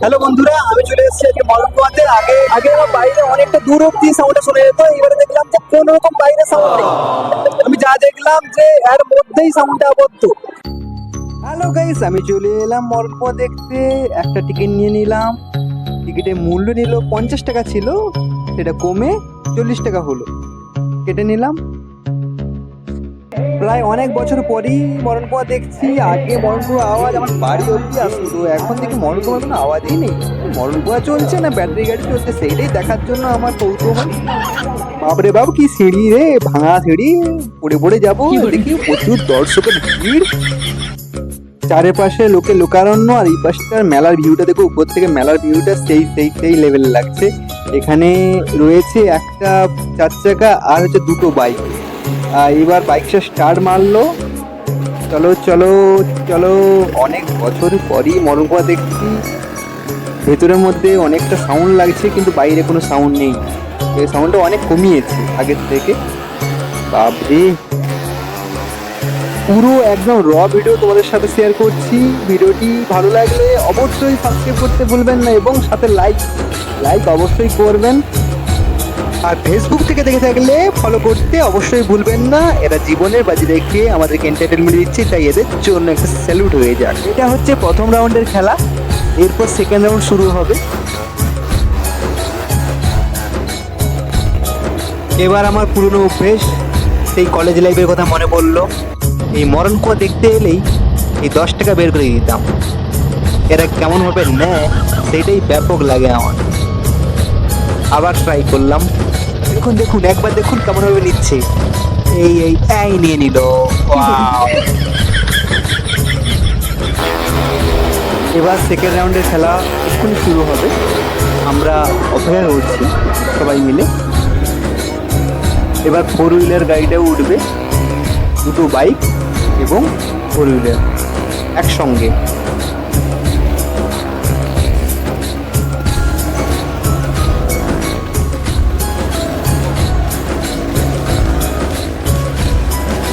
Hello বন্ধুরা, আমি চলে এসেছি আজকে মরকুয়াতে আগে আগে আমার বাইরে অনেকটা দূর অব্দি সাউন্ডটা শোনা যেত, এবারে দেখলাম যে কোনো রকম বাইরে সাউন্ড আমি যা দেখলাম যে এর মধ্যেই সাউন্ডটা আবদ্ধ। হ্যালো গাইস আমি চলে এলাম মরকুয়া দেখতে। একটা টিকিট নিয়ে নিলাম। টিকিটের মূল্য নিল পঞ্চাশ টাকা ছিল, সেটা কমে চল্লিশ টাকা হলো। কেটে নিলাম। প্রায় অনেক বছর পরই মরণকুয়া দেখছি। আগে মরণকুয়া আওয়াজ আমার বাড়ি অব্দি আসতো। এখন দেখি মরণকুয়া কোনো আওয়াজই নেই। মরণকুয়া চলছে না? ব্যাটারি গাড়ি চলছে সেইটাই দেখার জন্য আমার কৌতূহল। বাপরে বাবু কি সিঁড়ি রে? ভাঙা সিঁড়ি? পড়ে পড়ে যাব? দেখি প্রচুর দর্শকের ভিড়। চারিপাশে লোকে লোকারণ্য আর এই পাশটার মেলার ভিউটা দেখো উপর থেকে মেলার ভিউটা সেই সেই সেই লেভেল লাগছে। এখানে রয়েছে একটা চার চাকা আর হচ্ছে দুটো বাইক এবার বাইকটা স্টার্ট মারলো। চলো চলো চলো। অনেক বছর পরই মরকুয়া দেখছি। ভেতরের মধ্যে অনেকটা সাউন্ড লাগছে, কিন্তু বাইরে কোনো সাউন্ড নেই। এই সাউন্ডটা অনেক কমিয়েছে আগের থেকে। বাপরে! পুরো একদম র ভিডিও তোমাদের সাথে শেয়ার করছি। ভিডিওটি ভালো লাগলে অবশ্যই সাবস্ক্রাইব করতে ভুলবেন না এবং সাথে লাইক লাইক অবশ্যই করবেন। আর ফেসবুক থেকে দেখে থাকলে ফলো করতে অবশ্যই ভুলবেন না। এরা জীবনের বাজি রেখে আমাদেরকে এন্টারটেনমেন্ট দিচ্ছে, তাই এদের জন্য একটা স্যালুট হয়ে যাক। এটা হচ্ছে প্রথম রাউন্ডের খেলা। এরপর সেকেন্ড রাউন্ড শুরু হবে। এবার আমার পুরনো অভ্যেস, সেই কলেজ লাইফের কথা মনে পড়ল। এই মরণ কুয়া দেখতে এলেই এই দশ টাকা বের করে দিতাম। এরা কেমনভাবে নেয় সেটাই ব্যাপক লাগে আমার। আবার ট্রাই করলাম। দেখুন দেখুন, একবার দেখুন কেমনভাবে নিচ্ছে। এই এই এই নিয়ে নিল! এবার সেকেন্ড রাউন্ডের খেলা এক্ষুনি শুরু হবে। আমরা অপেক্ষা করছি সবাই মিলে। এবার ফোর হুইলার গাড়িটাও উঠবে। দুটো বাইক এবং ফোর হুইলার একসঙ্গে।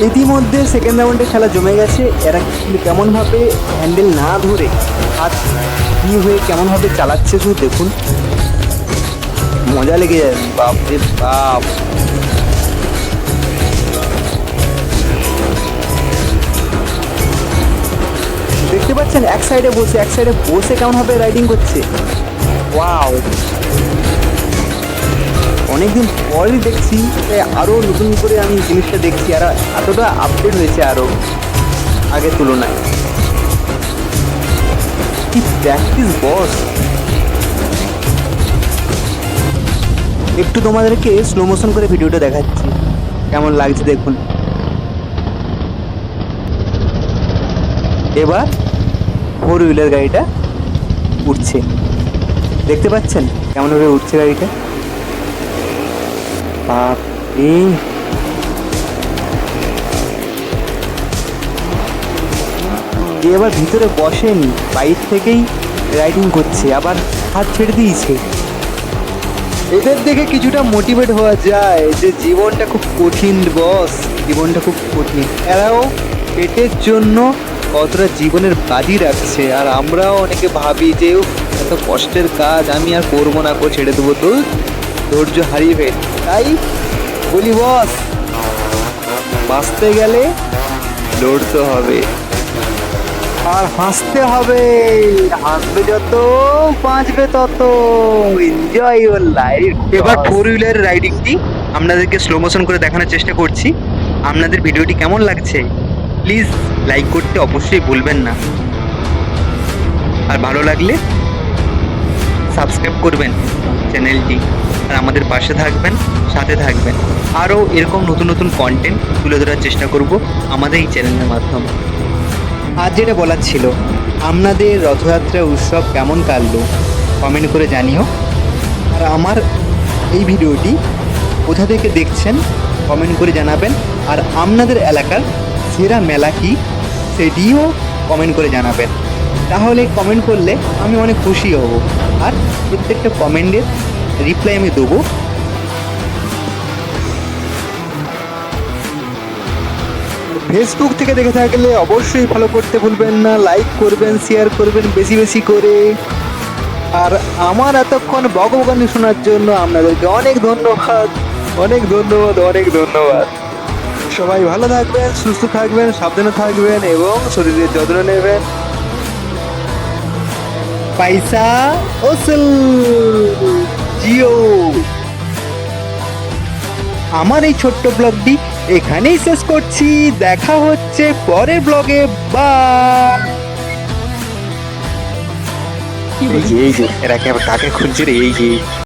ইতিমধ্যে সেকেন্ড রাউন্ডে খেলা জমে গেছে। এরা কেমনভাবে হ্যান্ডেল না ধরে হাত কি হয়ে কেমনভাবে চালাচ্ছে শুধু দেখুন। মজা লেগে যাবে বাপ রে বাপ। দেখতে পাচ্ছেন, এক সাইডে বসে, এক সাইডে বসে কেমনভাবে রাইডিং করছে। ওয়াও অনেকদিন পরই দেখছি তাই আরও নতুন করে আমি জিনিসটা দেখছি আর এতটা আপডেট হয়েছে আরও আগের তুলনায়। কি প্র্যাকটিস বস একটু তোমাদেরকে স্লো মোশন করে ভিডিওটা দেখাচ্ছি। কেমন লাগছে দেখুন। এবার ফোর হুইলার গাড়িটা উঠছে দেখতে পাচ্ছেন কেমনভাবে উঠছে গাড়িটা? বাপরে এ আবার ভিতরে বসেনি, বাইর থেকেই রাইডিং করছে, আবার হাত ছেড়ে দিয়েছে। এদের দেখে কিছুটা মোটিভেট হওয়া যায় যে জীবনটা খুব কঠিন বস জীবনটা খুব কঠিন। এরাও পেটের জন্য কতটা জীবনের বাজি রাখছে, আর আমরাও অনেকে ভাবি যে এত কষ্টের কাজ, আমি আর করব না করে ছেড়ে দেবো। তো ধৈর্য হারিয়ে ফেল। তাই বলি, বস, বাঁচতে গেলে লড়তে হবে। আর হাসতে হবে। হাসবে যত, বাঁচবে তত। এনজয় ইউর লাইফ এবার ফোর হুইলার রাইডিংটি আপনাদেরকে স্লো মোশন করে দেখানোর চেষ্টা করছি। আপনাদের ভিডিওটি কেমন লাগছে? প্লিজ লাইক করতে অবশ্যই ভুলবেন না। আর ভালো লাগলে সাবস্ক্রাইব করবেন চ্যানেলটি। আর আমাদের পাশে থাকবেন, সাথে থাকবেন। আরও এরকম নতুন নতুন কন্টেন্ট তুলে ধরার চেষ্টা করব আমাদের এই চ্যানেলের মাধ্যমে। আজ যেটা বলার ছিল, আপনাদের রথযাত্রা উৎসব কেমন কাটলো কমেন্ট করে জানিও। আর আমার এই ভিডিওটি কোথা থেকে দেখছেন কমেন্ট করে জানাবেন। আর আপনাদের এলাকার সেরা মেলা কি, সেটিও কমেন্ট করে জানাবেন। তাহলে কমেন্ট করলে আমি অনেক খুশি হব। আর প্রত্যেকটা কমেন্টের রিপ্লাই আমি দেবো। ফেসবুক থেকে দেখে থাকলে অবশ্যই ফলো করতে ভুলবেন না লাইক করবেন শেয়ার করবেন বেশি বেশি করে। আর আমার এতক্ষণ বকবকানি শোনার জন্য আপনাদেরকে অনেক ধন্যবাদ অনেক ধন্যবাদ অনেক ধন্যবাদ। সবাই ভালো থাকবেন সুস্থ থাকবেন সাবধানে থাকবেন এবং শরীরের যত্ন নেবেন। পয়সা ওসল জিও। আমার এই ছোট্ট ব্লগটি এখানেই শেষ করছি। দেখা হচ্ছে পরের ব্লগে বা এই যে এই যে, এরা কাকে খুঁজছে রে? এই যে।